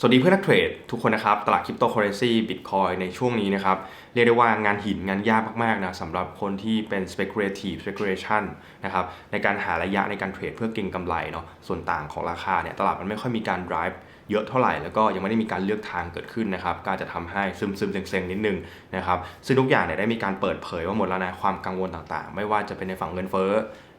สวัสดีเพื่อนนักเทรดทุกคนนะครับ ตลาดคริปโตเคอเรนซีบิตคอยในช่วงนี้นะครับ เรียกได้ว่างานหินงานยากมากๆนะสำหรับคนที่เป็น speculative speculation นะครับในการหาระยะในการเทรดเพื่อเก็งกำไรเนาะส่วนต่างของราคาเนี่ยตลาดมันไม่ค่อยมีการ drive เยอะเท่าไหร่แล้วก็ยังไม่ได้มีการเลือกทางเกิดขึ้นนะครับก็อาจจะทำให้ซึมซึมๆเซ็งๆนิดนึงนะครับซึ่งทุกอย่างเนี่ยได้มีการเปิดเผยว่าหมดแล้วนะความกังวลต่างๆ ไม่ว่าจะเป็นในฝั่งเงินเฟ้อ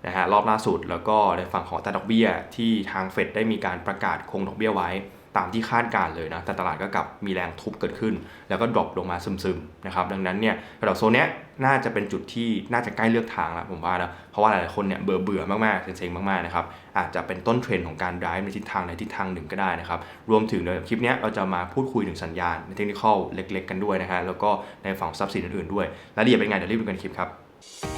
นะฮะรอบล่าสุดแล้วก็ในฝั่งของอัตาดอกเบี้ยที่ทางเฟดได้มีการประกาศคงดอกเบี้ยไว้ ตามที่คาดการเลยนะแต่ตลาดก็กลับมีแรงทุบเกิดขึ้น แล้วก็ดรอปลงมาซึมๆนะครับดังนั้นเนี่ยระดับโซนเนี้ยน่าจะเป็นจุดที่น่าจะใกล้เลือกทางแล้วผมว่านะเพราะว่าหลายๆคนเนี่ยเบื่อเบื่อมากๆเซ็งๆมากๆนะครับอาจจะเป็นต้นเทรนด์ของการ drive ในทิศทางในทิศทางหนึ่งก็ได้นะครับรวมถึงในคลิปเนี้ยเราจะมาพูดคุยถึงสัญญาณในเทคนิคเล็ก ๆ กันด้วยนะฮะแล้วก็ในฝั่งทรัพย์สินอื่นๆด้วยรายละเอียดเป็นไงเดี๋ยวรีบดูกันคลิปครับ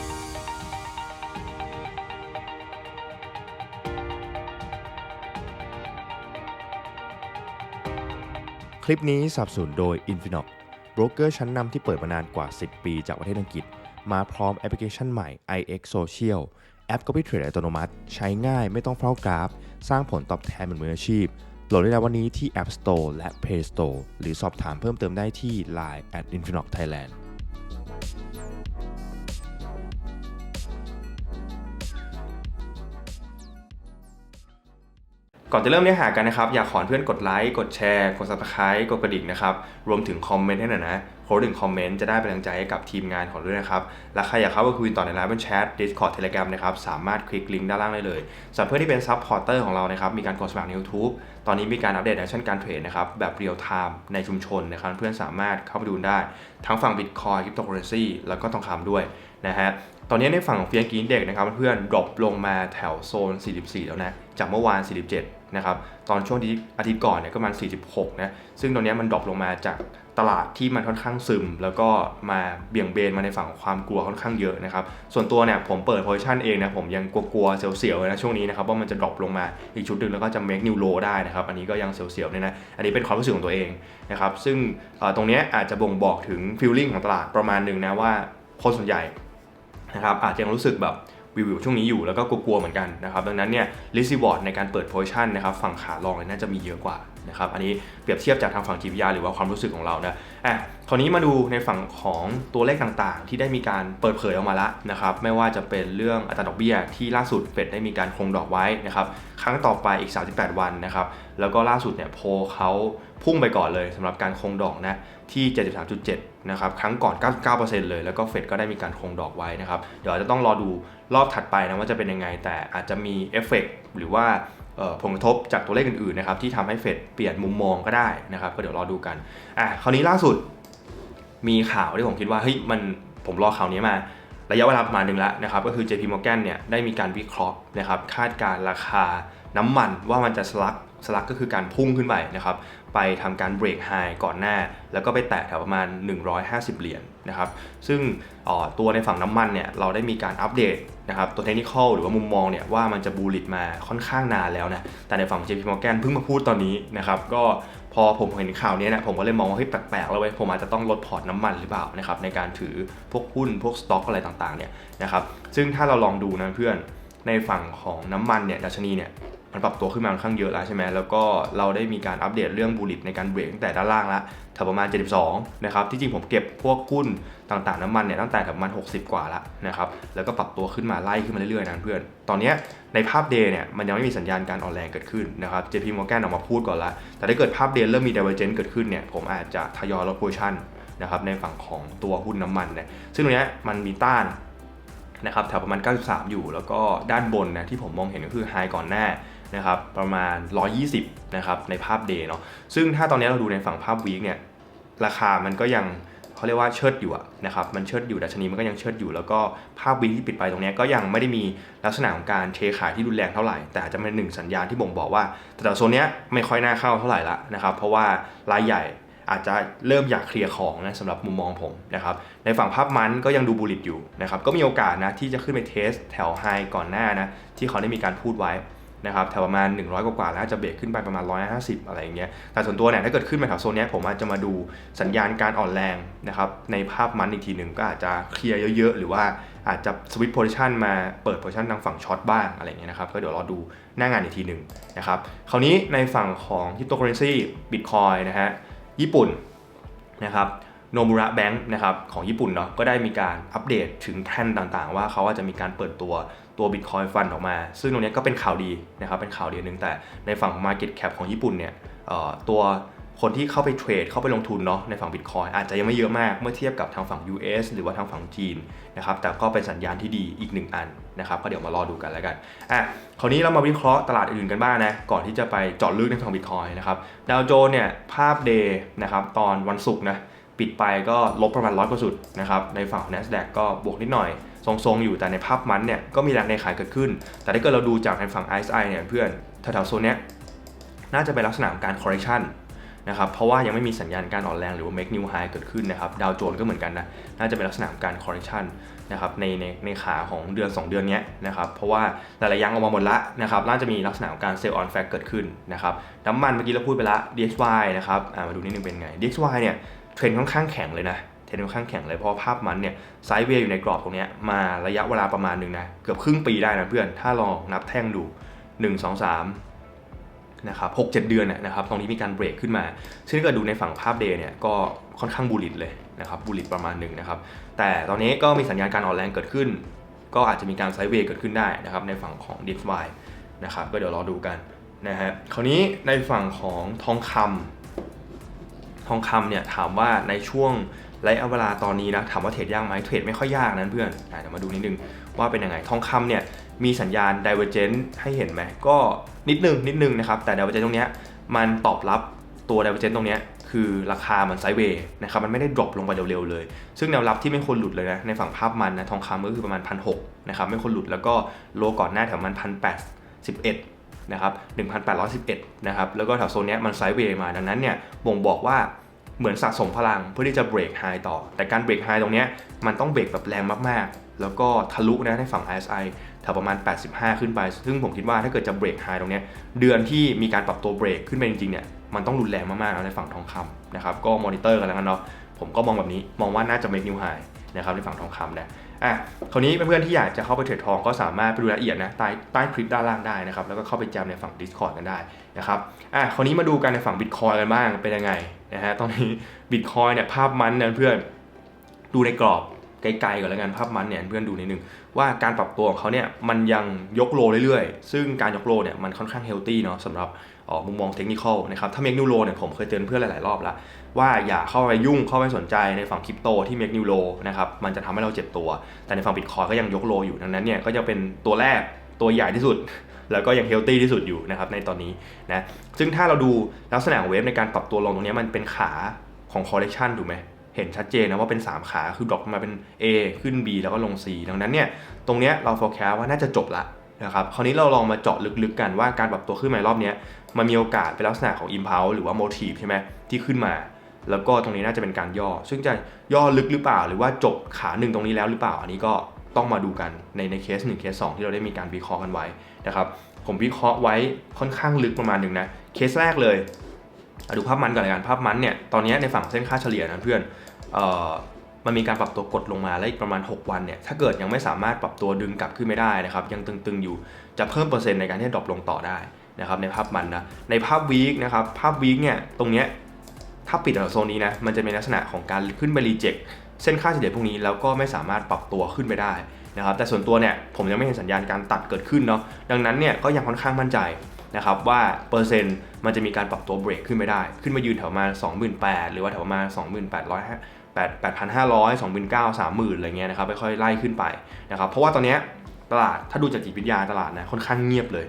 ลิปนี้สับสนโดย Infinox โบรกเกอร์ชั้นนำที่เปิดมานานกว่า 10 ปีจากประเทศอังกฤษ มาพร้อมแอปพลิเคชันใหม่ iX Social แอป Copy Trade อัตโนมัติ ใช้ง่ายไม่ต้องเฝ้ากราฟ สร้างผลตอบแทนเหมือนมืออาชีพ โหลดได้แล้ววันนี้ที่ App Store และ Play Store หรือสอบถามเพิ่มเติมได้ที่ Line at Infinox Thailand ก่อนจะเริ่มเนื้อหากันนะครับ อยากขอเพื่อนกดไลค์ กดแชร์ กด subscribe กดกระดิ่งนะครับ รวมถึงคอมเมนต์ให้หน่อยนะโพสต์ถึงคอมเมนต์จะได้เป็นกำลังใจให้กับทีมงานของเราด้วยนะครับ และใครอยากเข้าไปคุยต่อในไลน์บนแชท Discord Telegram นะครับ สามารถคลิกลิงก์ด้านล่างได้เลยสำหรับเพื่อนที่เป็นซัพพอร์เตอร์ของเรานะครับ มีการกดสมัครใน YouTube ตอนนี้มีการอัปเดตแอคชั่นการเทรดนะครับ แบบเรียลไทม์ในชุมชนนะครับ เพื่อนสามารถเข้าไปดูได้ ทั้งฝั่ง Bitcoin Cryptocurrency แล้วก็ทองคำด้วยนะฮะตอนนี้ในฝั่งของเฟียกีนเด็กนะครับเพื่อนๆดรอปลงมาแถวโซน 44 แล้วนะจากเมื่อวาน 47 นะครับตอนช่วงที่อาทิตย์ก่อนเนี่ยก็มาณ46 นะซึ่งตอนนี้มันดรอปลงมาจากตลาดที่มันค่อนข้างซึม แล้วก็มาเบี่ยงเบนมาในฝั่งของความกลัวค่อนข้างเยอะนะครับส่วนตัวเนี่ยผมเปิดโพซิชันเองนะผมยังกลัวๆเสียวๆนะช่วงนี้นะครับว่ามันจะดรอปลงมาอีกชุดหนึ่งแล้วก็จะ make new low ได้นะครับอันนี้ก็ยังเสียวๆเนี่ยนะอันนี้เป็นความรู้สึกของตัวเองนะครับซึ่งตรงเนี้ยอาจจะบ่งบอกถึง feeling ของตลาดประมาณหนึ่งนะว่าคนส่วนใหญ่นะครับอาจจะยังรู้สึกแบบ วิวช่วงนี้อยู่แล้วก็กลัวๆเหมือนกันนะครับดังนั้นเนี่ยลิซิวอร์ดในการเปิดโพชั่นนะครับฝั่งขาลองน่าจะมีเยอะกว่านะครับอันนี้เปรียบเทียบจากทางฝั่งจิตวิทยาหรือว่าความรู้สึกของเรานะอะคราวนี้มาดูในฝั่งของตัวเลขต่างๆ ที่ได้มีการเปิดเผยออกมาแล้วนะครับไม่ว่าจะเป็นเรื่องอัตราดอกเบี้ยที่ล่าสุดเฟดได้มีการคงดอกไว้นะครับครั้งต่อไปอีก 38 วันนะครับแล้วก็ล่าสุดเนี่ยโพเขาพุ่งไปก่อนเลยสำหรับการคงดอกนะ ที่ 73.7 นะครับ ครั้งก่อน 99%เลย แล้วก็เฟดก็ได้มีการคงดอกไว้นะครับ เดี๋ยวอาจจะต้องรอดูรอบถัดไปนะว่าจะเป็นยังไง แต่อาจจะมีเอฟเฟกต์หรือว่าผลกระทบจากตัวเลขอื่นๆนะครับที่ทำให้เฟดเปลี่ยนมุมมองก็ได้นะครับ ก็เดี๋ยวรอดูกัน อะ คราวนี้ล่าสุด มีข่าวที่ผมคิดว่า เฮ้ย มัน ผมรอข่าวนี้มา ระยะเวลาประมาณหนึ่งแล้วนะครับ ก็คือ JP Morgan เนี่ย ได้มีการวิเคราะห์นะครับ คาดการราคาน้ำมันว่ามันจะสลัก สลักก็คือการพุ่งขึ้นไปนะครับ ไปทำการเบรกไฮก่อนหน้า แล้วก็ไปแตะแถวประมาณ 150 เหรียญนะครับ ซึ่งออตัวในฝั่งน้ำมันเนี่ยเราได้มีการอัปเดตนะครับตัวเทคนิคหรือว่ามุมมองเนี่ยว่ามันจะบูลลิตมาค่อนข้างนานแล้วนะ แต่ในฝั่ง JP Morgan เพิ่งมาพูดตอนนี้นะครับก็พอผมเห็นข่าวนี้นะผมก็เลยมองว่าเฮ้ยแปลกๆแล้วเว้ยผมอาจจะต้องลดพอร์ตน้ำมันหรือเปล่านะครับในการถือพวกหุ้นพวกสต็อกอะไรต่างๆเนี่ยนะครับซึ่งถ้าเราลองดูนะเพื่อนในฝั่งของน้ำมันเนี่ยดัชนีเนี่ย มันปรับตัวขึ้นมาค่อนข้างเยอะแล้วใช่ไหมแล้วก็เราได้มีการอัปเดตเรื่องบูลลิตในการเบรกตั้งแต่ด้านล่างล้วแถวประมาณ 72 นะครับ ที่จริงผมเก็บพวกหุ้นต่างๆน้ำมันเนี่ยตั้งแต่แถวประมาณ 60 กว่าแล้วนะครับ แล้วก็ปรับตัวขึ้นมาไล่ขึ้นมาเรื่อยๆนะเพื่อน ตอนนี้ในภาพเดย์เนี่ยมันยังไม่มีสัญญาณการอ่อนแรงเกิดขึ้นนะครับ JP Morgan ออกมาพูดก่อนละ แต่ถ้าเกิดภาพเดย์เริ่มมี divergence เกิดขึ้นเนี่ยผมอาจจะทยอยลดโพ i ชั่นนะครับในฝั่งของตัวหุ้นน้ำมันเนี่ย ซึ่งตรงนี้มันมีต้านนะครับแถวประมาณ 93 อยู่ แล้วก็ด้านบนนะที่ผมมองเห็นก็คือไฮก่อนหน้า นะครับประมาณ 120นะครับในภาพเดย์เนาะซึ่งถ้าตอนนี้เราดูในฝั่งภาพวีคเนี่ยราคามันก็ยังเขาเรียกว่าเชิดอยู่นะครับมันเชิดอยู่ดัชนีมันก็ยังเชิดอยู่ แล้วก็ภาพวีคที่ปิดไปตรงนี้ก็ยังไม่ได้มีลักษณะของการเทขายที่รุนแรงเท่าไหร่ แต่อาจจะเป็นหนึ่งสัญญาณที่บ่งบอกว่าแต่โซนนี้ไม่ค่อยน่าเข้าเท่าไหร่ละนะครับเพราะว่ารายใหญ่อาจจะเริ่มอยากเคลียร์ของนะสำหรับมุมมองผมนะครับในฝั่งภาพมันก็ยังดูบูลลิตอยู่นะครับก็มีโอกาสนะที่จะขึ้นไปเทสแถวไฮก่อนหน้านะที่เขาได้มีการพูดไว้ นะครับแถวประมาณ 100 กว่าๆแล้วอาจจะเบรกขึ้นไปประมาณ 150 อะไรอย่างเงี้ยแต่ส่วนตัวเนี่ยถ้าเกิดขึ้นมาแถวโซนนี้ผมอาจจะมาดูสัญญาณการอ่อนแรงนะครับในภาพมันอีกทีหนึ่งก็อาจจะเคลียร์เยอะๆ หรือว่าอาจจะสวิตช์โพซิชันมาเปิดโพซิชันทางฝั่งช็อตบ้างอะไรอย่างเงี้ยนะครับก็เดี๋ยวรอดูหน้างานอีกทีหนึ่งนะครับคราวนี้ในฝั่งของคริปโตเคอเรนซีบิตคอยนะฮะญี่ปุ่นนะครับโนมุระแบงค์นะครับของญี่ปุ่นเนาะก็ได้มีการอัปเดตถึงแพลนต่างๆ ว่าเขาอาจจะมีการเปิดตัว ตัว Bitcoin Fund ออกมา ซึ่งตรงนี้ก็เป็นข่าวดีนะครับ เป็นข่าวดีนึง แต่ในฝั่ง Market Cap ของญี่ปุ่นเนี่ยตัวคนที่เข้าไปเทรดเข้าไปลงทุนเนาะในฝั่ง Bitcoin อาจจะยังไม่เยอะมากเมื่อเทียบกับทางฝั่ง US หรือว่าทางฝั่งจีนนะครับ แต่ก็เป็นสัญญาณที่ดีอีกหนึ่งอันนะครับ ก็เดี๋ยวมารอดูกันแล้วกัน อะ คราวนี้เรามาวิเคราะห์ตลาดอื่นกันบ้างนะ ก่อนที่จะไปเจาะลึกในฝั่ง Bitcoin นะครับ ดาวโจนส์เนี่ยภาพเดย์นะครับตอนวันศุกร์นะปิดไปก็ลบประมาณร้อยกว่าจุดนะครับ ในฝั่งของ NASDAQ ก็บวกนิดหน่อย ทรงๆอยู่แต่ในภาพมันเนี่ยก็มีแรงในขายเกิดขึ้น แต่ถ้าเกิดเราดูจากในฝั่ง RSI เนี่ยเพื่อนแถวๆโซนเนี้ยน่าจะเป็นลักษณะของการ correction นะครับเพราะว่ายังไม่มีสัญญาณการอ่อนแรงหรือว่า make new high เกิดขึ้นนะครับดาวโจนส์ก็เหมือนกันนะน่าจะเป็นลักษณะของการ correction นะครับในในในขาของเดือน 2 เดือนนี้นะครับเพราะว่าหลายๆย่างออกมาหมดละนะครับน่าจะมีลักษณะของการ sell on fact เกิดขึ้นนะครับน้ำมันเมื่อกี้เราพูดไปละ DXY นะครับมาดูนิดนึงเป็นไง DXY เนี่ยเทรนค่อนข้างแข็งเลยนะ เทรนด์ค่อนข้างแข็งเลยเพราะภาพมันเนี่ยไซด์เวย์อยู่ในกรอบตรงนี้มาระยะเวลาประมาณหนึ่งนะเกือบครึ่งปีได้นะเพื่อน ถ้าลองนับแท่งดู 1 2 3นะครับ6 7เดือนเนี่ยนะครับตรงนี้มีการเบรกขึ้นมา ซึ่งถ้าเกิดดูในฝั่งภาพเดย์เนี่ยก็ค่อนข้างบูลลิตเลยนะครับบูลลิตประมาณหนึ่งนะครับแต่ตอนนี้ก็มีสัญญาณการอ่อนแรงเกิดขึ้น ก็อาจจะมีการไซด์เวย์เกิดขึ้นได้นะครับในฝั่งของ DXY นะครับก็เดี๋ยวรอดูกันนะฮะคราวนี้ในฝั่งของทองคำทองคำเนี่ยถามว่าในช่วง ระยะเวลาตอนนี้นะถามว่าเทรดยากไหมเทรดไม่ค่อยยากนะเพื่อนเดี๋ยวมาดูนิดนึงว่าเป็นยังไงทองคำเนี่ยมีสัญญาณ divergence ให้เห็นไหมก็นิดนึงนิดนึงนะครับแต่ divergence ตรงเนี้ยมันตอบรับตัว divergence ตรงเนี้ยคือราคามันไซด์เวย์นะครับมันไม่ได้ drop ลงไปเร็วๆเลย ซึ่งแนวรับที่ไม่ควรหลุดเลยนะในฝั่งภาพมันนะทองคำก็คือประมาณพันหนะครับไม่ควรหลุดแล้วก็โลก่อนหน้าแถวมันพันแปดสิบเอ็ดนะครับหน1,811 นะครับ แล้วก็แถวโซนเนี้ยมันไซด์เวย์มา ดังนั้นเนี่ย บ่งบอกว่า เหมือนสะสมพลังเพื่อที่จะเบรกไฮต่อ แต่การเบรกไฮตรงนี้มันต้องเบรกแบบแรงมากๆ แล้วก็ทะลุนะในฝั่ง RSI แถวประมาณ 85 ขึ้นไป ซึ่งผมคิดว่าถ้าเกิดจะเบรกไฮตรงนี้เดือนที่มีการปรับตัวเบรกขึ้นไปจริงๆเนี่ยมันต้องรุนแรงมากๆแล้วในฝั่งทองคำนะครับก็มอนิเตอร์กันแล้วกันเนาะผมก็มองแบบนี้มองว่าน่าจะ make new high นะครับในฝั่งทองคำนะ อะคราวนี้เพื่อนๆที่อยากจะเข้าไปเทรดทองก็สามารถไปดูรายละเอียดนะใต้ใต้คลิปด้านล่างได้นะครับแล้วก็เข้าไปจำในฝั่ง Discord กันได้นะครับอะคราวนี้มาดูกันในฝั่ง Bitcoin กันบ้างเป็นยังไงนะฮะตอนนี้ Bitcoin เนี่ยภาพมันนะเพื่อนดูในกรอบไกลๆก่อนแล้วกันภาพมันเนี่ยเพื่อนดูนิดนึงว่าการปรับตัวของเขาเนี่ยมันยังยกโลเรื่อยๆ ซึ่งการยกโลเนี่ยมันค่อนข้างเฮลตี้เนาะสำหรับออมุมมองเทคนิคนะครับถ้าเมกนิวโลเนี่ยผมเคยเตือนเพื่อนหลายๆรอบแล้ว ว่าอย่าเข้าไปยุ่งเข้าไปสนใจในฝั่งคริปโตที่เมกนิวโลนะครับมันจะทำให้เราเจ็บตัว แต่ในฝั่งบิตคอยก็ยังยกโลอยู่ดังนั้นเนี่ยก็จะเป็นตัวแรกตัวใหญ่ที่สุด แล้วก็ยังเฮลตี้ที่สุดอยู่นะครับในตอนนี้นะซึ่งถ้าเราดูลักษณะของเวฟในการปรับตัวลงตรงนี้มันเป็นขาของคอ r เล c ชันถูกไหมเห็นชัดเจนนะว่าเป็น 3 ขาคือดรอปมาเป็น A ขึ้น B แล้วก็ลง C ดังนั้นเนี่ยตรงเนี้ยเรา forecast ว่าน่าจะจบละนะครับคราวนี้เราลองมาเจาะลึกๆกันว่าการปรับตัวขึ้นมารอบนี้มันมีโอกาสเป็นลักษณะของ impulse หรือว่า motive ใช่ไหมที่ขึ้นมา แล้วก็ตรงนี้น่าจะเป็นการย่อ ซึ่งจะย่อลึกหรือเปล่า หรือว่าจบขาหนึ่งตรงนี้แล้วหรือเปล่า อันนี้ก็ต้องมาดูกันในในเคส1เคส2ที่เราได้มีการวิเคราะห์กันไว้นะครับ ผมวิเคราะห์ไว้ค่อนข้างลึกประมาณหนึ่งนะ เคสแรกเลยดูภาพมันก่อนเลยกันภาพมันเนี่ย ตอนนี้ในฝั่งเส้นค่าเฉลี่ยนะเพื่อนออมันมีการปรับตัวกดลงมาแล้วอีกประมาณ 6 วันเนี่ย ถ้าเกิดยังไม่สามารถปรับตัวดึงกลับขึ้นไม่ได้นะครับ ยังตึงๆอยู่ จะเพิ่มเปอร์เซ็นต์ในการที่ดรอปลงต่อได้นะครับในภาพมันนะ ในภาพวีคนะครับ ภาพวีคเนี่ย ตรงเนี้ย ถ้าปิดแถวโซนนี้นะ มันจะเป็นลักษณะของการขึ้นไปรีเจ็คเส้นค่าเฉลี่ยพวกนี้แล้วก็ไม่สามารถปรับตัวขึ้นไปได้นะครับ แต่ส่วนตัวเนี่ยผมยังไม่เห็นสัญญาณการตัดเกิดขึ้นเนาะ ดังนั้นเนี่ยก็ยังค่อนข้างมั่นใจนะครับว่าเปอร์เซ็นต์มันจะมีการปรับตัวเบรกขึ้นไม่ได้ ขึ้นมายืนแถวมา 28,000 หรือว่าแถวประมา28,500 8 8,500 29,000 30,000อะไรเงี้ยนะครับค่อยๆไล่ขึ้นไปนะครับเพราะว่าตอนนี้ตลาดถ้าดูจากจิตวิทยาตลาดนะค่อนข้างเงียบเลย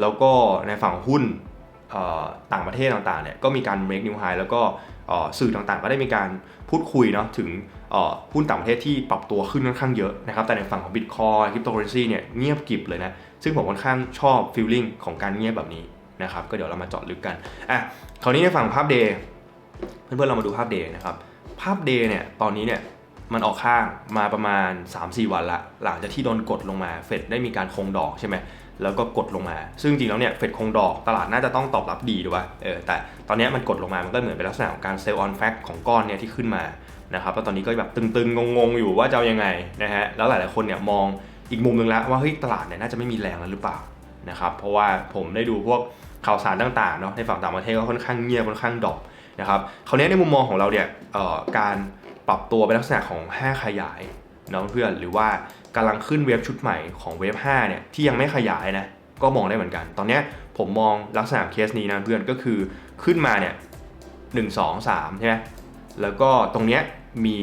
แล้วก็ในฝั่งหุ้น ต่างประเทศต่างๆเนี่ยก็มีการ make new high แล้วก็สื่อต่างๆ ก็ได้มีการพูดคุยเนาะถึงหุ้นต่างประเทศที่ปรับตัวขึ้นค่อนข้างเยอะนะครับ แต่ในฝั่งของ Bitcoin cryptocurrency เนี่ยเงียบกิบเลยนะ ซึ่งผมค่อนข้างชอบ feeling ของการเงียบแบบนี้นะครับ ก็เดี๋ยวเรามาเจาะลึกกัน อะ คราวนี้ในฝั่งภาพ day เพื่อนๆเรามาดูภาพ day นะครับ ภาพเดย์เนี่ยตอนนี้เนี่ยมันออกข้างมาประมาณ 3-4 วันละ หลังจากที่โดนกดลงมาเฟดได้มีการคงดอกใช่ไหม แล้วก็กดลงมา ซึ่งจริงแล้วเนี่ยเฟดคงดอกตลาดน่าจะต้องตอบรับดีถูกป่ะเออแต่ตอนนี้มันกดลงมามันก็เหมือนเป็นลักษณะของการเซลล์ออนแฟกของก้อนเนี่ยที่ขึ้นมานะครับแล้วตอนนี้ก็แบบตึงๆงงๆอยู่ว่าจะเอายังไงนะฮะแล้วหลายๆคนเนี่ยมองอีกมุมหนึงแล้วว่าเฮ้ยตลาดเนี่ยน่าจะไม่มีแรงแล้วหรือเปล่านะครับเพราะว่าผมได้ดูพวกข่าวสารต่างๆเนาะในฝั่งต่างประเทศก็ค่อนข้างเงียบค่อนข้างดรอปนะครับคราวนี้ในมุมมองของเราเนี่ยเอ่อการปรับตัวเป็นลักษณะของ 5 ขยายเนาะเพื่อนหรือว่า กำลังขึ้นเวฟชุดใหม่ของเวฟ5เนี่ยที่ยังไม่ขยายนะก็มองได้เหมือนกัน ตอนนี้ผมมองลักษณะเคสนี้นะเพื่อนก็คือขึ้นมาเนี่ยหนึ่งสองสามใช่ไหมแล้วก็ตรงเนี้ยมี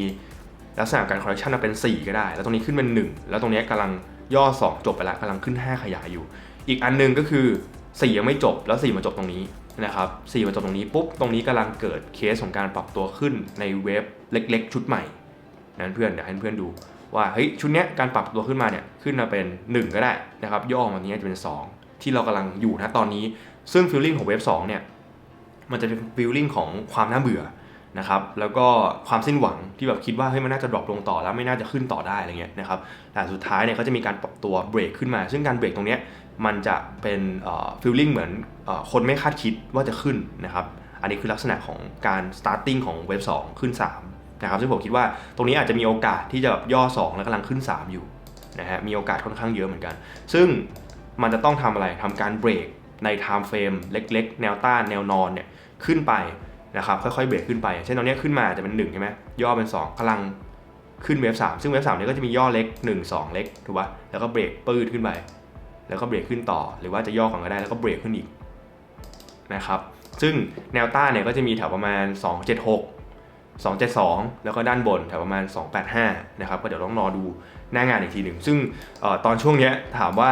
ลักษณะการคอร์เรคชันเป็น 4 ก็ได้ แล้วตรงนี้ขึ้นเป็น 1 แล้วตรงนี้ยกำลังย่อ 2 จบไปแล้วกำลังขึ้น 5 ขยายอยู่ อีกอันหนึงก็คือ 4 ยังไม่จบแล้ว 4 มาจบตรงนี้นะครับ4มาจบตรงนี้ปุ๊บตรงนี้กำลังเกิดเคสของการปรับตัวขึ้นในเวฟเล็ก ๆ ชุดใหม่นั้นเพื่อนเดี๋ยวให้เพื่อนดู ว่าเฮ้ยชุดเนี้ยการปรับตัวขึ้นมาเนี่ยขึ้นมาเป็น 1 ก็ได้นะครับย่อมานี้จะเป็น 2 ที่เรากำลังอยู่นะตอนนี้ ซึ่งฟีลลิ่งของเวฟ2เนี่ยมันจะเป็นฟีลลิ่งของความน่าเบื่อนะครับแล้วก็ความสิ้นหวังที่แบบคิดว่าเฮ้ยมันน่าจะดรอปลงต่อแล้วไม่น่าจะขึ้นต่อได้อะไรเงี้ยนะครับแต่สุดท้ายเนี่ยก็จะมีการปรับตัวเบรกขึ้นมา ซึ่งการเบรกตรงเนี้ยมันจะเป็นฟีลลิ่งเหมือนออคนไม่คาดคิดว่าจะขึ้นนะครับอันนี้คือลักษณะของการ starting ของเวฟ2ขึ้น 3 นะครับซึ่งผมคิดว่าตรงนี้อาจจะมีโอกาสที่จะแบบย่อ 2 แล้วกำลังขึ้น 3 อยู่นะฮะมีโอกาสค่อนข้างเยอะเหมือนกัน ซึ่งมันจะต้องทำอะไรทำการเบรกใน time frame เล็ก ๆ แนวต้านแนวนอนเนี่ยขึ้นไปนะครับค่อยๆเบรกขึ้นไป เช่นตอนนี้ขึ้นมาจะเป็น1ใช่ไหมย่อเป็น 2กำลังขึ้นเวฟ3ซึ่งเวฟ3เนี่ยก็จะมีย่อเล็ก 1 2 เล็กถูกป่ะแล้วก็เบรกปืดขึ้นไป แล้วก็เบรกขึ้นต่อ หรือว่าจะย่อก่อนก็ได้แล้วก็เบรกขึ้นอีกนะครับซึ่งแนวต้านเนี่ยก็จะมีแถวประมาณ 276 272 แล้วก็ด้านบนแถวประมาณ 285 นะครับ ก็เดี๋ยวต้องรอดูหน้างานอีกทีหนึ่ง ซึ่งออตอนช่วงนี้ถามว่า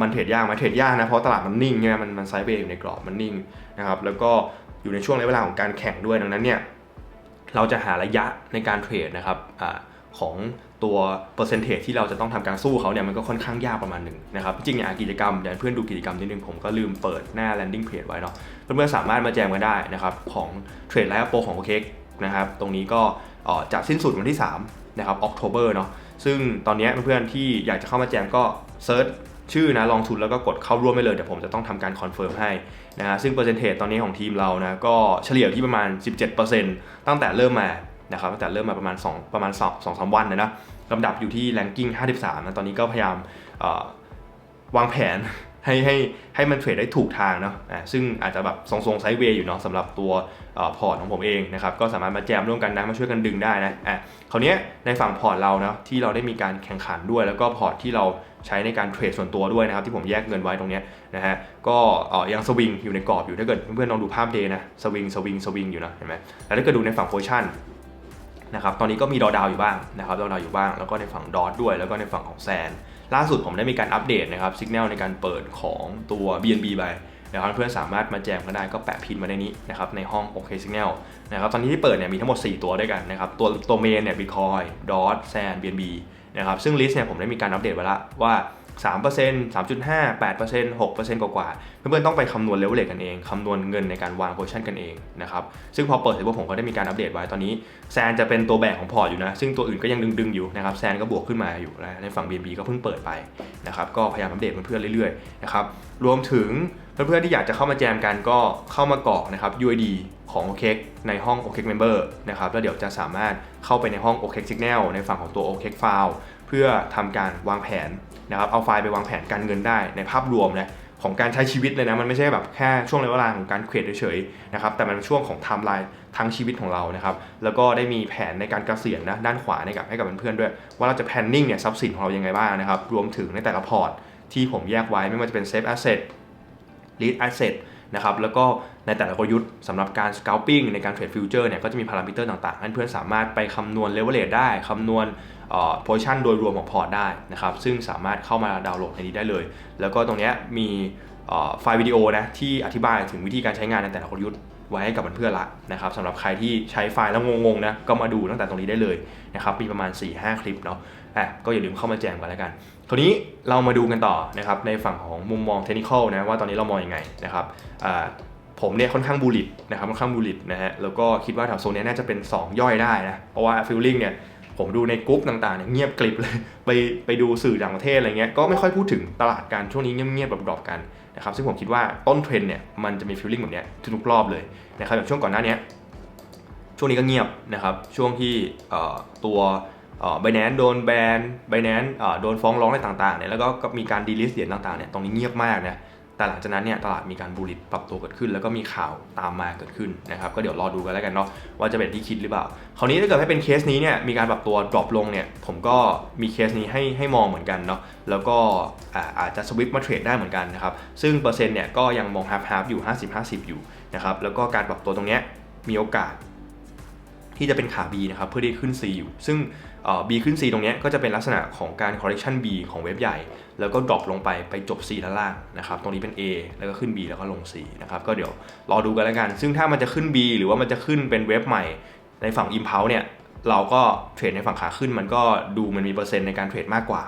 มันเทรดยากไหมเทรดยากนะ เพราะตลาดมันนิ่งเนี่ยมันมันไซด์เวย์อยู่ในกรอบมันนิ่งนะครับ แล้วก็อยู่ในช่วงระยะเวลาของการแข่งด้วย ดังนั้นเนี่ย เราจะหาระยะในการเทรดนะครับอของตัวเปอร์เซนเทจที่เราจะต้องทำการสู้เขาเนี่ยมันก็ค่อนข้างยากประมาณหนึ่งนะครับจริงๆเนี่ยกิจกรรมเดี๋ยวเพื่อนดูกิจกรรมนิดนึงผมก็ลืมเปิดหน้า landing page ไว้เนาะเพื่อนๆสามารถมาแจมกันได้นะครับของเทรดไลฟ์โปรของโอเค นะครับ ตรงนี้ก็จะสิ้นสุดวันที่3นะครับออกโทเบอร์เนาะ ซึ่งตอนนี้เพื่อนๆที่อยากจะเข้ามาแจมก็เซิร์ชชื่อนะลองทุนแล้วก็กดเข้าร่วมไปเลยเดี๋ยวผมจะต้องทำการคอนเฟิร์มให้นะฮะซึ่งเปอร์เซนเทจตอนนี้ของทีมเรานะก็เฉลี่ยอยู่ที่ประมาณ 17%ตั้งแต่เริ่มมานะครับตั้งแต่เริ่มมาประมาณ 2 ประมาณ2 2 3วันนะนะลำดับอยู่ที่ ranking 53นะตอนนี้ก็พยายามวางแผน ให้ให้ให้มันเทรดได้ถูกทางเนาะอ่าซึ่งอาจจะแบบทรงๆไซด์เวย์อยู่เนาะสำหรับตัวอพอร์ตของผมเองนะครับก็สามารถมาแจมร่วมกันนะมาช่วยกันดึงได้นะอะคราวนี้ในฝั่งพอร์ตเราเนาะที่เราได้มีการแข่งขันด้วย แล้วก็พอร์ตที่เราใช้ในการเทรดส่วนตัวด้วยนะครับที่ผมแยกเงินไว้ตรงนี้นะฮะก็ยังสวิงอยู่ในกรอบอยู่ถ้าเกิดเพื่อนๆลองดูภาพเดย์นะสวิงสวิงสวิงอยู่นะเห็นไหมแล้วถ้าเกิดดูในฝั่งโพชั่นนะครับตอนนี้ก็มีดอดาวอยู่บ้างนะครับดอดาวอยู่บ้าง แล้วก็ในฝั่งดอทด้วย แล้วก็ในฝั่งของแซน ล่าสุดผมได้มีการอัปเดตนะครับสัญญาณในการเปิดของตัว BNB ไปนะครับเพื่อนสามารถมาแจมก็ได้ก็แปะพินมาในนี้นะครับในห้อง OK Signal นะครับตอนนี้ที่เปิดเนี่ยมีทั้งหมด 4 ตัวด้วยกันนะครับตัวตัวเมนเนี่ย Bitcoin DOT SAN BNB นะครับซึ่งลิสต์เนี่ยผมได้มีการอัปเดตไว้ละวว่า 3% 3.5 8% 6%กว่าๆ เพื่อนๆ ต้องไปคำนวณเลเวลเลกันเอง คำนวณเงินในการวางโพซิชันกันเองนะครับ ซึ่งพอเปิดเสร็จปุ๊บผมก็ได้มีการอัปเดตไว้ ตอนนี้แซนจะเป็นตัวแบกของพอร์ตอยู่นะ ซึ่งตัวอื่นก็ยังดึงๆ อยู่นะครับ แซนก็บวกขึ้นมาอยู่นะ ในฝั่ง BNB ก็เพิ่งเปิดไปนะครับ ก็พยายามอัปเดตเพื่อนๆ เรื่อยๆ นะครับ รวมถึงเพื่อนๆ ที่อยากจะเข้ามาแจมกันก็เข้ามากรอกนะครับ UID ของ OKEX ในห้อง OKEX Member นะครับ แล้วเดี๋ยวจะสามารถเข้าไปในห้อง o k Signal ในฝั่งของตัว o k File พื่อทำการวางแผนนะครับเอาไฟล์ไปวางแผนการเงินได้ในภาพรวมนะของการใช้ชีวิตเลยนะมันไม่ใช่แบบแค่ช่วงระยะเวลาของการเทรดเฉยๆนะครับแต่มันเป็นช่วงของไทม์ไลน์ทั้งชีวิตของเรานะครับแล้วก็ได้มีแผนในการเกษียณนะด้านขวาในกับให้กับเพื่อนๆด้วย ว่าเราจะแพนนิ่งเนี่ยทรัพย์สินของเรายังไงบ้างนะครับรวมถึงในแต่ละพอร์ตที่ผมแยกไว้ไม่ว่าจะเป็น Safe Asset Lead Asset นะครับแล้วก็ในแต่ละกลยุทธ์สำหรับการ scalping ในการเทรดฟิวเจอร์เนี่ยก็จะมีพารามิเตอร์ต่างๆให้เพื่อนสามารถไปคำนวณเลเวลเลได้คำนวณ โพซิชันโดยรวมของพอร์ตได้นะครับซึ่งสามารถเข้ามาดาวน์โหลดในนี้ได้เลย แล้วก็ตรงนี้มีไฟล์วิดีโอนะที่อธิบายถึงวิธีการใช้งานในแต่ละกลยุทธ์ไว้ให้กับเพื่อนๆละนะครับสำหรับใครที่ใช้ไฟล์แล้วงงๆนะก็มาดูตั้งแต่ตรงนี้ได้เลยนะครับมีประมาณ 4-5 คลิปเนาะอะก็อย่าลืมเข้ามาแจมกันแล้วกันคราวนี้เรามาดูกันต่อนะครับในฝั่งของมุมมองเทคนิคนะว่าตอนนี้เรามองยังไงนะครับผมเนี่ยค่อนข้างบูลลิตนะครับค่อนข้างบูลลิตนะฮะแล้วก็คิดว่าแถวโซนนี้น่าจะเป็น 2 ย่อยได้นะเพราะว่าฟิลลิ่งเนี่ย ผมดูในกรุ๊ปต่างๆเนี่ยเงียบกริบเลย ไปไปดูสื่อต่างประเทศอะไรเงี้ยก็ไม่ค่อยพูดถึงตลาดการช่วงนี้เงียบๆแบบดรอปกันนะครับซึ่งผมคิดว่าต้นเทรนเนี่ยมันจะมีฟีลลิ่งแบบเนี้ยทุกรอบเลยนะครับอย่างช่วงก่อนหน้านี้ช่วงนี้ก็เงียบนะครับช่วงที่ตัวไบแนนโดนแบนไบแนนโดนฟ้องร้องอะไรต่างๆเนี่ยแล้วก็ก็มีการดีลิสเหรียญต่างๆเนี่ยตรงนี้เงียบมากนะ แต่หลังจากนั้นเนี่ยตลาดมีการบูลลิตปรับตัวเกิดขึ้น แล้วก็มีข่าวตามมาเกิดขึ้นนะครับก็เดี๋ยวรอดูกันแล้วกันเนาะว่าจะเป็นที่คิดหรือเปล่า คราวนี้ถ้าเกิดให้เป็นเคสนี้เนี่ยมีการปรับตัวดรอปลงเนี่ยผมก็มีเคสนี้ให้ให้มองเหมือนกันเนาะแล้วก็อาจจะสวิปมาเทรดได้เหมือนกันนะครับซึ่งเปอร์เซ็นต์เนี่ยก็ยังมองฮาร์ฟฮาร์ฟอยู่ 50-50 อยู่นะครับแล้วก็การปรับตัวตรงเนี้ยมีโอกาสที่จะเป็นขา B นะครับเพื่อที่ขึ้น C อยู่ ซึ่ง อ่อ B ขึ้น C ตรงเนี้ยก็จะเป็นลักษณะของการ correction B ของเว็บใหญ่ แล้วก็ drop ลงไปไปจบ C ด้านล่างนะครับตรงนี้เป็น A แล้วก็ขึ้น B แล้วก็ลง C นะครับก็เดี๋ยวรอดูกันแล้วกัน ซึ่งถ้ามันจะขึ้น B หรือว่ามันจะขึ้นเป็นเว็บใหม่ในฝั่ง impulse เนี่ยเราก็เทรดในฝั่งขาขึ้นมันก็ดูมันมีเปอร์เซ็นต์ในการเทรดมากกว่า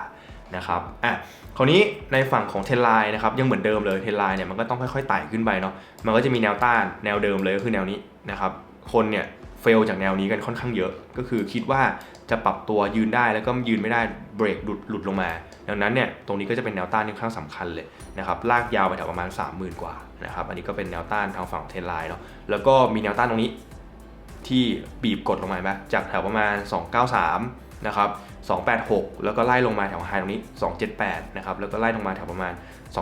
นะครับอะคราวนี้ในฝั่งของเทนไลน์นะครับยังเหมือนเดิมเลยเทนไลน์เนี่ยมันก็ต้องค่อยๆไต่ขึ้นไปเนาะมันก็จะมีแนวต้านแนวเดิมเลยก็คือแนวนี้นะครับคนเนี่ย เฟลจากแนวนี้กันค่อนข้างเยอะ ก็คือคิดว่าจะปรับตัวยืนได้แล้วก็ยืนไม่ได้เบรกหลุดหลุดลงมา ดังนั้นเนี่ยตรงนี้ก็จะเป็นแนวต้านที่ค่อนข้างสำคัญเลยนะครับลากยาวไปแถวประมาณ 30,000 กว่านะครับอันนี้ก็เป็นแนวต้านทางฝั่งเทนไลน์เนาะแล้วก็มีแนวต้านตรงนี้ที่บีบกดลงมาไหมจากแถวประมาณ 293นะครับ286 แล้วก็ไล่ลงมาแถวไฮตรงนี้ 278นะครับแล้วก็ไล่ลงมาแถวประมาณ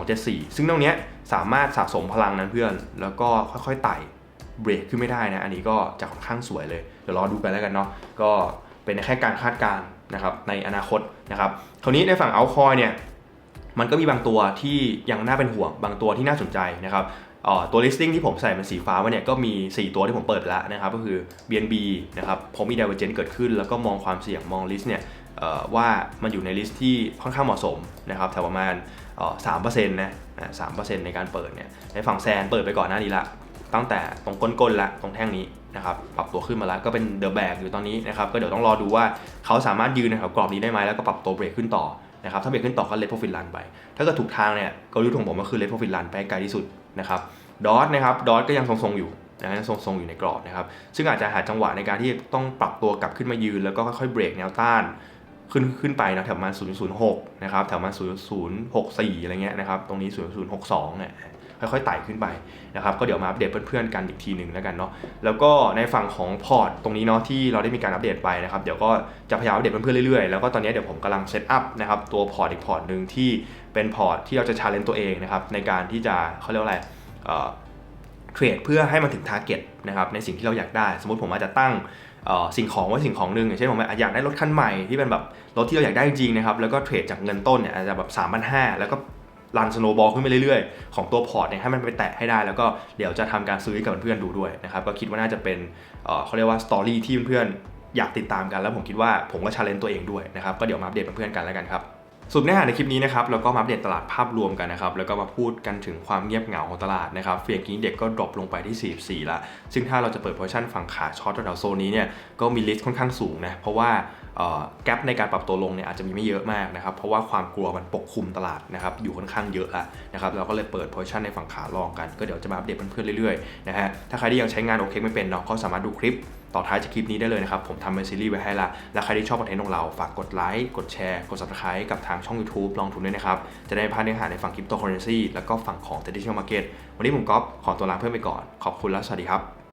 274 ซึ่งตรงเนี้ยสามารถสะสมพลังนั้นเพื่อน แล้วก็ค่อยๆไต่ เบรกขึ้นไม่ได้นะ อันนี้ก็จะค่อนข้างสวยเลย เดี๋ยวรอดูกันแล้วกันเนาะ ก็เป็นแค่การคาดการณ์นะครับในอนาคตนะครับ คราวนี้ในฝั่งเอาคอยเนี่ย มันก็มีบางตัวที่ยังน่าเป็นห่วง บางตัวที่น่าสนใจนะครับออตัว listing ที่ผมใส่เป็นสีฟ้าไว้เนี่ยก็มี 4 ตัวที่ผมเปิดไปแล้วนะครับ ก็คือ BNB นะครับผมมี divergence เกิดขึ้น แล้วก็มองความเสี่ยงมอง list เนี่ยว่ามันอยู่ใน list ที่ค่อนข้างเหมาะสมนะครับแถวประมาณสามเปอ่อ3%นะนะ3%ในการเปิดเนี่ยในฝั่งแซนเปิดไปก่อนหน้านี้ละ ตั้งแต่ตรงก้นๆละตรงแท่งนี้นะครับปรับตัวขึ้นมาแล้วก็เป็นเดอะแบกอยู่ตอนนี้นะครับก็เดี๋ยวต้องรอดูว่าเขาสามารถยืนในแถวกรอบนี้ได้ไหมแล้วก็ปรับตัวเบรกขึ้นต่อนะครับถ้าเบรกขึ้นต่อก็เลทโปรฟิตลันไป ถ้าเกิดถูกทางเนี่ยกลยุทธ์ของผมก็คือเลทโปรฟิตลันไปไกลที่สุดนะครับดอทนะครับดอทก็ยังทรงๆอยู่นะฮะทรงๆอยู่ในกรอบนะครับซึ่งอาจจะหาจังหวะในการที่ต้องปรับตัวกลับขึ้นมายืน แล้วก็ค่อยๆเบรกแนวต้านขึ้นขึ้นไปนะแถวมา006นะครับแถวมา0064อะไรเงี้ยนะครับตรงนี้ 0062เนี่ย ค่อยๆไต่ขึ้นไปนะครับก็เดี๋ยวมาอัปเดตเพื่อนๆกันอีกทีหนึ่งแล้วกันเนาะแล้วก็ในฝั่งของพอร์ตตรงนี้เนาะที่เราได้มีการอัปเดตไปนะครับเดี๋ยวก็จะพยายามอัปเดตเพื่อนๆเรื่อยๆแล้วก็ตอนนี้เดี๋ยวผมกำลังเซตอัพนะครับตัวพอร์ตอีกพอร์ตหนึ่งที่เป็นพอร์ตที่เราจะชาเลนจ์ตัวเองนะครับในการที่จะเขาเรียกว่าอะไรเอ่อเทรดเพื่อให้มันถึงทาร์เก็ตนะครับในสิ่งที่เราอยากได้ สมมติผมอาจจะตั้งอ่อสิ่งของไว้สิ่งของหนึ่งอย่างเช่นผมอยากได้รถคันใหม่ที่เป็นแบบรถที่เราอยากได้จริงๆนะครับแล้วก็เทรดจากเงินต้นเนี่ยอาจจะแบบ3 5 0 0แล้วก็ รันสโนบอลขึ้นไปเรื่อยๆ ของตัวพอร์ตเนี่ยให้มันไปแตะให้ได้ แล้วก็เดี๋ยวจะทำการซื้อกับเพื่อนๆดูด้วยนะครับก็คิดว่าน่าจะเป็นเเขาเรียกว่าสตอรี่ที่เพื่อนๆอยากติดตามกันแล้วผมคิดว่าผมก็ชาเลนจ์ตัวเองด้วยนะครับก็เดี๋ยวมาอัปเดตเพื่อนๆกันแล้วกันครับ สรุปเนื้อหาในคลิปนี้นะครับเราก็มาอัปเดตตลาดภาพรวมกันนะครับแล้วก็มาพูดกันถึงความเงียบเหงาของตลาดนะครับเฟียงกิ้งเด็กก็ดรอปลงไปที่ 44 ละ ซึ่งถ้าเราจะเปิดโพซิชันฝั่งขาช็อตแถวโซนนี้เนี่ยก็มีลิสต์ค่อนข้างสูงนะเพราะว่าแกลในการปรับตัวลงเนี่ยอาจจะมีไม่เยอะมากนะครับเพราะว่าความกลัวมันปกคลุมตลาดนะครับอยู่ค่อนข้างเยอะละนะครับเราก็เลยเปิดโพซิชันในฝั่งขาลองกันก็เดี๋ยวจะมาอัปเดตเพื่อนๆเรื่อยๆนะฮะถ้าใครที่ยังใช้งานโอเคไม่เป็นเนาะก็สามารถดูคลิป ต่อท้ายจากคลิปนี้ได้เลยนะครับ ผมทำเป็นซีรีส์ไว้ให้ละ และใครที่ชอบคอนเทนต์ของเรา ฝากกดไลค์ กดแชร์ กด subscribe กับทางช่อง YouTube ลองทุนด้วยนะครับ จะได้ไม่พลาดเนื้อหาในฝั่งคริปโตเคอเรนซีแล้วก็ฝั่งของ traditional market วันนี้ผมก๊อฟขอตัวลาเพื่อนไปก่อน ขอบคุณและสวัสดีครับ